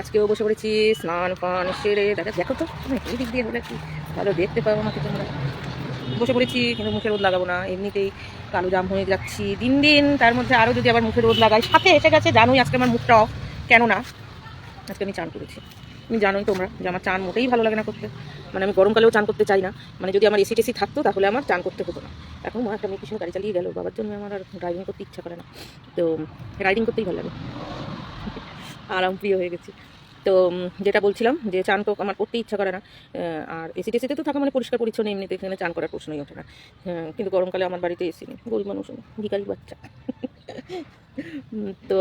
আজকেও বসে পড়েছি, স্নান ফান সেরে, দেখা দেখো তো এই দিক দিয়ে হলে কি ভালো দেখতে পাবো আমাকে তোমরা। বসে পড়েছি, কিন্তু মুখে রোদ লাগাবো না, এমনিতেই কালো জাম হয়ে যাচ্ছি। দিন দিন তার মধ্যে আরও যদি আবার মুখে রোদ লাগাই, সাথে এসে গেছে, জানোই আজকে আমার মুখটা অফ কেন না আজকে আমি চান করেছি। তুমি জানোই তোমরা যে আমার চান মোটেই ভালো লাগে না করতে। মানে আমি গরমকালেও চান করতে চাই না। মানে যদি আমার এসি টেসি থাকতো, তাহলে আমার চান করতে হতো না। এখন মা, একটা মেয়ে গাড়ি চালিয়ে গেল, বাবার জন্য আমার আর ড্রাইভিং করতে ইচ্ছা করে না। তো রাইডিং করতেই ভালো লাগে। আরাম প্রিয় হয়ে গেছি। তো যেটা বলছিলাম যে চান তো আমার করতে ইচ্ছা করে না আর এসি টেসিতে তো থাকা মানে পরিষ্কার পরিচ্ছন্ন এমনিতে এখানে চান করার প্রশ্নই ওঠে না। হ্যাঁ, কিন্তু গরমকালে আমার বাড়িতে এসি নেই গরিব মানুষ ভিকারি বাচ্চা। তো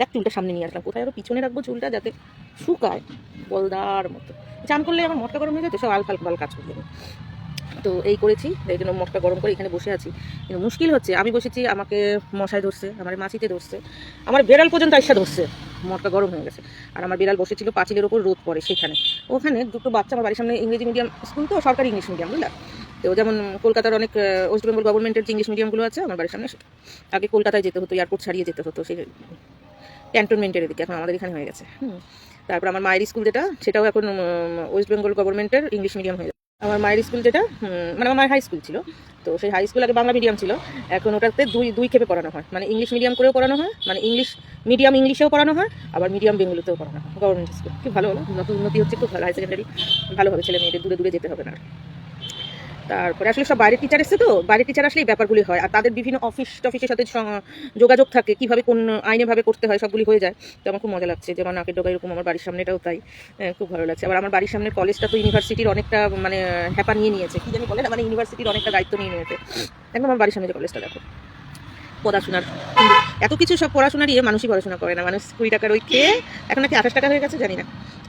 দেখ চুলটা সামনে নিয়ে আসলাম কোথায় আরও পিছনে রাখব চুলটা যাতে শুকায় বলদার মতো। চান করলে আমার মটকা গরম হয়ে যায় তো সব আলফাল ফাল কাজ করবে তো এই করেছি, এই জন্য মটকা গরম করে এখানে বসে আছি। কিন্তু মুশকিল হচ্ছে, আমি বসেছি, আমাকে মশায় ধরছে, আমার মাছিতে ধরছে, আমার বেড়াল পর্যন্ত আইসা ধরছে মটকা গরম হয়ে গেছে। আর আমার বিড়াল বসেছিল পাঁচিলের ওপর, রোদ পড়ে সেখানে। ওখানে দুটো বাচ্চা আমার বাড়ির সামনে ইংরেজি মিডিয়াম স্কুল তো, সরকারি ইংলিশ মিডিয়াম বুঝলা? তো যেমন কলকাতার অনেক ওয়েস্ট বেঙ্গল গভর্নমেন্টের ইংলিশ মিডিয়ামগুলো আছে, আমার বাড়ির সামনে, আগে কলকাতায় যেতে হতো এয়ারপোর্ট ছাড়িয়ে যেতে হতো, সেই ক্যান্টনমেন্টের দিকে এখন আমাদের এখানে হয়ে গেছে। তারপর আমার মায়ের স্কুল যেটা, সেটাও এখন ওয়েস্ট বেঙ্গল গভর্নমেন্টের ইংলিশ মিডিয়াম হয়ে আমার মায়ের স্কুল যেটা মানে আমার হাই স্কুল ছিল। তো সেই হাই স্কুল আগে বাংলা মিডিয়াম ছিল। এখন ওটাতে দুই দুই ক্ষেপে পড়ানো হয়। মানে ইংলিশ মিডিয়াম করেও পড়ানো হয় মানে ইংলিশ মিডিয়াম ইংলিশেও পড়ানো হয়, আবার মিডিয়াম বেঙ্গলিতেও পড়ানো হয়। গভর্নমেন্ট স্কুল খুব ভালো হলো নতুন উন্নতি হচ্ছে, খুব ভালো হাই সেকেন্ডারি ভালোভাবে ছেলে মেয়েদের দূরে দূরে যেতে হবে না। তারপরে আসলে সব বাইরের টিচার এসছে তো? বাইরের টিচার আসলে এই ব্যাপারগুলি হয়। আর তাদের বিভিন্ন অফিস টফিসের সাথে যোগাযোগ থাকে, কীভাবে কোন আইনে ভাবে করতে হয়, সবগুলি হয়ে যায়। তো আমার খুব মজা লাগছে যেমন নাকের ডোকা এরকম আমার বাড়ির সামনেটাও তাই। খুব ভালো লাগছে। আবার আমার বাড়ির সামনের কলেজটা তো ইউনিভার্সিটির অনেকটা মানে হ্যাপা নিয়ে নিয়েছে। কী জানি বলে না মানে ইউনিভার্সিটির অনেকটা দায়িত্ব নিয়ে নিয়েছে। একদম আমার বাড়ির সামনে যে কলেজটা দেখো। পড়াশোনার এত কিছু সব পড়াশোনা দিয়ে মানুষই পড়াশোনা করে না। মানুষ কুড়ি টাকার ওই খেয়ে এখন নাকি আঠাশ টাকা হয়ে গেছে জানি না।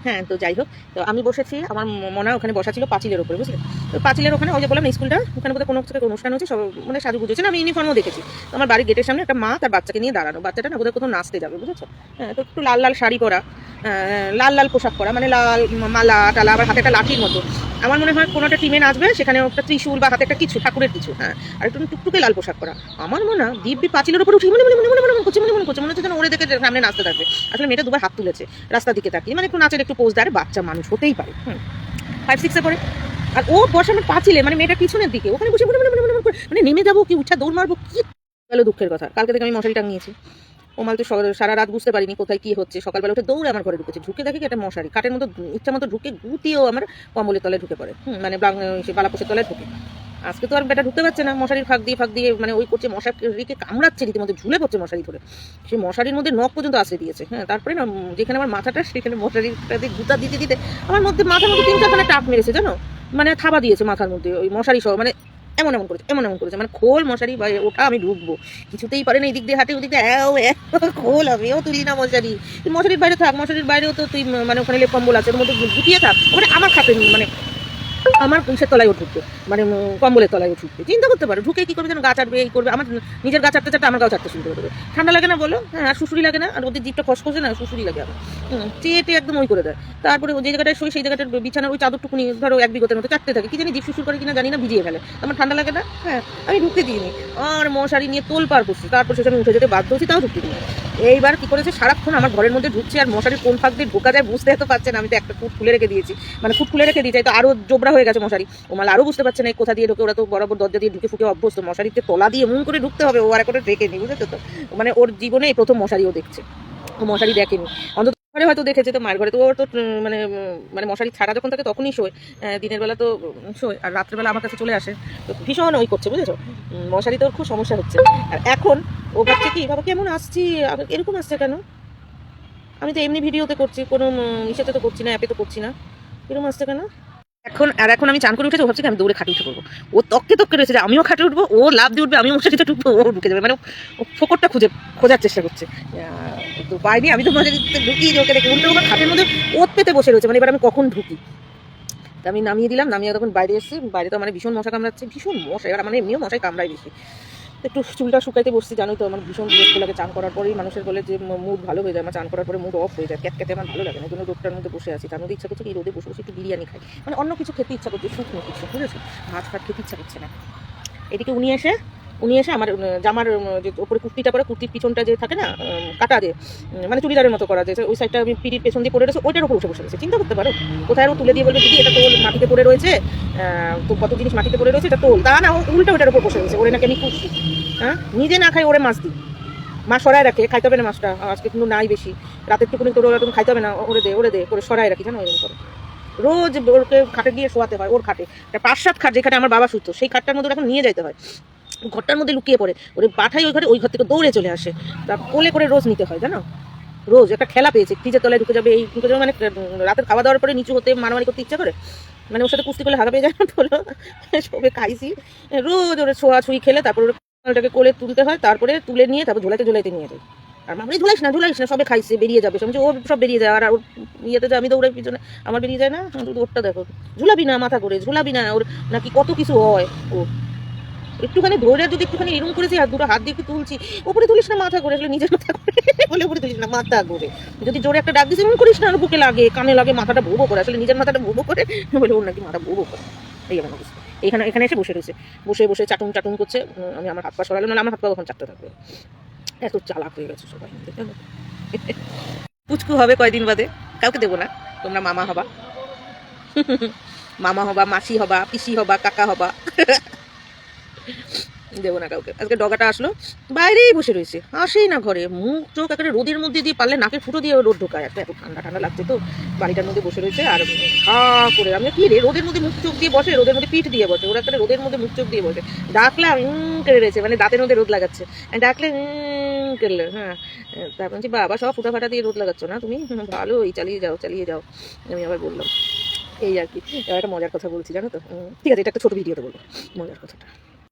হ্যাঁ তো যাই হোক। তো আমি বসেছি, আমার মনে ওখানে বসা ছিল পাঁচিলের উপরে, বুঝলে? পাঁচিলের ওখানে, ওই যে বললাম স্কুলটা ওখানে বোধহয় কোনো একটা অনুষ্ঠান হচ্ছে, সব মানে সাজু গুজেছে আমি ইউনিফর্মও দেখেছি। আমার বাড়ির গেটের সামনে একটা মা তার বাচ্চাকে নিয়ে দাঁড়ানো, বাচ্চাটা না বোধহয় কোথাও নাচতে যাবে, বুঝেছ? হ্যাঁ তো একটু লাল লাল শাড়ি পরা লাল লাল পোশাক পরা মানে লাল মালা, টালা, আবার হাতে একটা লাঠির মতো। আমার মনে হয় কোনো একটা টিমে নাচবে, সেখানে একটা ত্রিশূল বা হাতে একটা কিছু, ঠাকুরের কিছু হ্যাঁ আর একটু টুকটুকে লাল পোশাক পরা। আমার মনে হয় দিব্যি পাঁচিলের উপর উঠে, মনে মনে মনে মনে মনে করছে, মনে মনে করছে, মনে হচ্ছে যেন ওরে দেখে সামনে নাচতে থাকবে। আসলে মেয়েটা দুবার হাত তুলেছে, রাস্তার দিকে তাকিয়ে মানে একটু নাচের একটু পোজ দেয় বাচ্চা মানুষ হতেই পারে, হুম। ফাইভ সিক্সে পড়ে। আর ও বসানো পাঁচিলে মানে মেয়েটা পিছনের দিকে, ওখানে বসে মনে মনে নেমে যাব কি, উঠা দৌড় মারবো কি গেল দুঃখের কথা। কালকে থেকে আমি মশারি টাঙিয়েছি। ও মাল তো সারা রাত বুঝতে পারিনি কোথায় কি হচ্ছে। সকালবেলা উঠে দৌড়ে আমার ঘরে ঢুকেছে। ঢুকে দেখি একটা মশারি। খাটের মতো ইচ্ছা মতো ঢুকে গুটিয়েও আমার কম্বলের তলায় ঢুকে পড়ে। মানে বালাপোষের তলায় ঢুকে। আজকে তো আর বেটা ঢুকতে পারছে না। মশারির ফাঁক দিয়ে ফাঁক দিয়ে মানে ওই করছে, মশারিকে কামড়াচ্ছে, রীতিমতো ঝুলে পড়ছে মশারি ধরে। সেই মশারির মধ্যে নখ পর্যন্ত আশ্রয় দিয়েছে। হ্যাঁ তারপরে না যেখানে আমার মাথাটা, সেখানে মশারিটাতে গুতা দিতে দিতে আমার মধ্যে মাথার মধ্যে তিন চারখানে টাক মেরেছে, জানো? মানে থাবা দিয়েছে মাথার মধ্যে, ওই মশারি সহ মানে এমন এমন করেছে, এমন এমন করেছে মানে খোল মশারি বা ওটা আমি ঢুকবো। কিছুতেই পারে না এই দিক দিয়ে হাঁটে, ওদিক দিয়ে খোল খোল আমিও তুলি না মশারি। তুই মশারির বাইরে থাক, মশারির বাইরেও তো তুই মানে ওখানে লেপ কম্বল আছে, ওর মধ্যে গুটিয়ে থাক। ওখানে আমার খাতে মানে আমার পুলিশের তলায় ও ঢুকবে মানে কম্বলের তলায় ও ঢুকবে চিন্তা করতে পারো, ঢুকে কী করবে যেন গা চাটবে এই করবে, আমার নিজের গা চাটতে চাটতে আমার গাও চাটতে শুরু করে দেবে। ঠান্ডা লাগে না বলো? হ্যাঁ আর শুশুরি লাগে না? আর ওদের জিপটা খসখসে না শুশুরি লাগে আমার। চেটে একদম ওই করে দেয়। তারপরে যে জায়গাটায় শুয়ে সেই জায়গাটার বিছানার ওই চাদরটুকুনি, ধরো এক বিগতের মতো চাটতে থাকে। কি জানি জিপ শুশুর করে কিনা জানি না, ভিজিয়ে ফেলে। আমার ঠান্ডা লাগে না? হ্যাঁ আমি ঢুকতে দিইনি। আর মশারি নিয়ে তোল পার করছি। তারপর সেখানে উঠে যেতে বাধ্য হচ্ছি, তাও ঢুকতে দিই এইবার কি করেছে? সারাক্ষণ আমার ঘরের মধ্যে ঢুকছে আর মশারি কোন ফাঁক দিয়ে ঢোকা যায় বুঝতে তো পারছে না। আমি তো একটা ফুট খুলে রেখে দিয়েছি। মানে ফুট খুলে রেখে দিয়েছি তো আরও জোবরা হয়ে গেছে মশারি। ও মাল আরও বুঝতে পারছে না কোথা দিয়ে ঢুকে, ওরা তো বরাবর দরজা দিয়ে ঢুকে ফুকে অভ্যস্ত। মশারিতে তলা দিয়ে মুন করে ঢুকতে হবে, ও আর একটা ডেকে নি, বুঝেছ তো? মানে ওর জীবনে প্রথম মশারিও দেখছে। মশারি দেখেনি। অন্তত ঘরে হয়তো দেখেছে তো মায়ের ঘরে। তো ওর তো মানে মানে মশারি ছাড়া যখন থাকে তখনই শোয়। দিনের বেলা তো শোয়। আর রাত্রেবেলা আমার কাছে চলে আসে। তো ভীষণ ওই করছে, বুঝেছ? মশারি তো খুব সমস্যা হচ্ছে। আর এখন ও ভাবছে কি, বাবা, কেমন আসছি? এরকম আসছে কেন? আমি তো এমনি ভিডিওতে করছি, কোনো ইসেতে তো করছি না, অ্যাপে তো করছি না। এরকম আসছে কেন? এখন, আর এখন আমি চান করে উঠেছি ভাবছি আমি দৌড়ে খাটে উঠে পড়ব। ও তককে তককে রয়েছে যে আমিও খাটে উঠবো, ও লাভ দিয়ে উঠবে, আমিও মশারিতে ঢুকবো, ও ঢুকে যাবে। মানে ও ফোকরটা খুঁজে, খোঁজার চেষ্টা করছে। তো পাইনি, আমি তো মশারিতে দিয়ে ওকে দেখে। উঠলে ওখানে খাটের মধ্যে ওত পেতে বসে রয়েছে মানে এবার আমি কখন ঢুকি? তা আমি নামিয়ে দিলাম, নামিয়ে তখন বাইরে এসেছি, বাইরে তো মানে ভীষণ মশা কামড়াচ্ছে, ভীষণ মশা, এবার মানে এমনিও মশাই কামড়ায় বেশি। একটু চুলটা শুকাইতে বসছি জানো তো আমার ভীষণ বিরক্ত লাগে চান করার পরেই। মানুষের বলে যে মুড ভালো হয়ে যায়, আমার চান করার পরে মুড অফ হয়ে যায় ক্যাট ক্যাটে আমার ভালো লাগে না। জন্য রোদটার মধ্যে বসে আছি। তার মধ্যে ইচ্ছা করছে এই রোদে বসে বসে একটু বিরিয়ানি খাই। মানে অন্য কিছু খেতে ইচ্ছা করছে, শুকনো কিছু, বুঝেছি? ভাত ফাট খেতে ইচ্ছা করছে না। এদিকে উনি এসে উনি এসে আমার জামার যে ওপরে কুর্তিটা পরে, কুর্তির পিছনটা যে থাকে না কাটা যে মানে চুড়িদারের মতো করা যে ওই সাইডটা আমি পিটির পেছন দিয়ে পড়ে রয়েছে, ওইটার উপর উঠে বসে রয়েছে। চিন্তা করতে পারো? কোথায় আরও তুলে দিয়ে বলবে, দিদি, এটা তোল, মাটিতে পড়ে রয়েছে তো কত জিনিস মাটিতে পড়ে রয়েছে, এটা তোল। তা না উল্টা ওটার উপর বসে রয়েছে, ওরে নাকি আমি খুশি। হ্যাঁ? নিজে না খাই, ওরে মাছ দিই। মা সরাই রাখে, খাইতে হবে না মাছটা, আজকে কিন্তু নাই বেশি। রাতের টুকুনি তোর ওরা তুমি খাইতে হবে না ওরে দে ওরে দে, করে সরাই রাখি, জানো, এরকম করে। রোজ ওরকে খাটে গিয়ে শোয়াতে হয়, ওর খাটে। পাঁচ সাত খাট, যেখানে আমার বাবা শুতো, সেই খাটটার মধ্যে এখন নিয়ে যেতে হয় ঘরটার মধ্যে লুকিয়ে পড়ে। ওরে পাঠাই ওই ঘরে ওই ঘর থেকে দৌড়ে চলে আসে। তা কোলে করে রোজ নিতে হয়, জানো? রোজ একটা খেলা পেয়েছে, ফ্রিজের তলায় ঢুকে যাবে, এই ঢুকে যাবে মানে রাতের খাওয়া দাওয়ার পরে নিচু হতে মারামারি করতে ইচ্ছা করে? মানে ওর সাথে কুস্তি করলে হাগা পেয়ে যায় না বলো সবে খাইছি। রোজ ওরে ছোঁয়া ছুঁই খেলে, তারপর ওটাকে কোলে তুলতে হয়, তারপরে তুলে নিয়ে, তারপর ঝোলাইতে ঝোলাইতে নিয়ে যায়। আর মামনি ঝুলাইস না ঝুলাইস না, সবে খাইছে, বেরিয়ে যাবে। সব ও সব বেরিয়ে যায়, আর ওর ইয়েতে যে আমি দৌড়াই, পিছনে আমার বেরিয়ে যায় না? ওরটা দেখো, ঝুলাবি না মাথা করে, ঝুলাবি না, ওর নাকি কত কিছু হয়। ও একটুখানি ধরে যদি একটুখানি এরকম করেছি আর দুটো হাত দিয়ে একটু তুলছি। উপরে তুলিস না, মাথা করে, আসলে নিজের মাথা করে। বলে উপরে তুলিস না, মাথা করে। যদি জোরে একটা ডাক দিস, এমন করিস না আর বুকে লাগে, কানে লাগে, মাথাটা ভোবো করে। আসলে নিজের মাথাটা ভোবো করে, বলে ওর নাকি মাথা ভোবো করে। এই আমার অবস্থা। এখানে এখানে এসে বসে রয়েছে। বসে বসে চাটুন চাটুন করছে। আমি আমার হাত পা সরালাম না আমার হাত পা কখন চাটতে থাকবে? এত চালাক হয়ে গেছে সবাই পুচকু হবে কয়দিন বাদে? কাউকে দেবো না। তোমরা মামা হবা। মামা হবা, মাসি হবা, পিসি হবা, কাকা হবা। দেবো না কাউকে। আজকে ডগাটা আসলো বাইরেই বসে রয়েছে আসেই না ঘরে। মুখ চোখ একেবারে রোদের মধ্যে দিয়ে পারলে নাকের ফুটো দিয়ে রোদ ঢোকায়। একটা এত ঠান্ডা ঠান্ডা লাগছে তো বাড়িটার মধ্যে বসে রয়েছে আর হা করে। আমি কি রে রোদের মধ্যে মুখ চোখ দিয়ে বসে? রোদের মধ্যে পিঠ দিয়ে বসে। ওরা একটা রোদের মধ্যে মুখ চোখ দিয়ে বসে। ডাকলাম করে রয়েছে। মানে দাঁতের মধ্যে রোদ লাগাচ্ছে। ডাকলে করলে হ্যাঁ। তারপর বলছি বাবা সব ফুটা ফাটা দিয়ে রোদ লাগাচ্ছ না তুমি? হুম, ভালোই চালিয়ে যাও চালিয়ে যাও। আমি আবার বললাম এই আর কি। একটা মজার কথা বলছি জানো তো? ঠিক আছে এটা একটা ছোট ভিডিওতে বলব মজার কথাটা।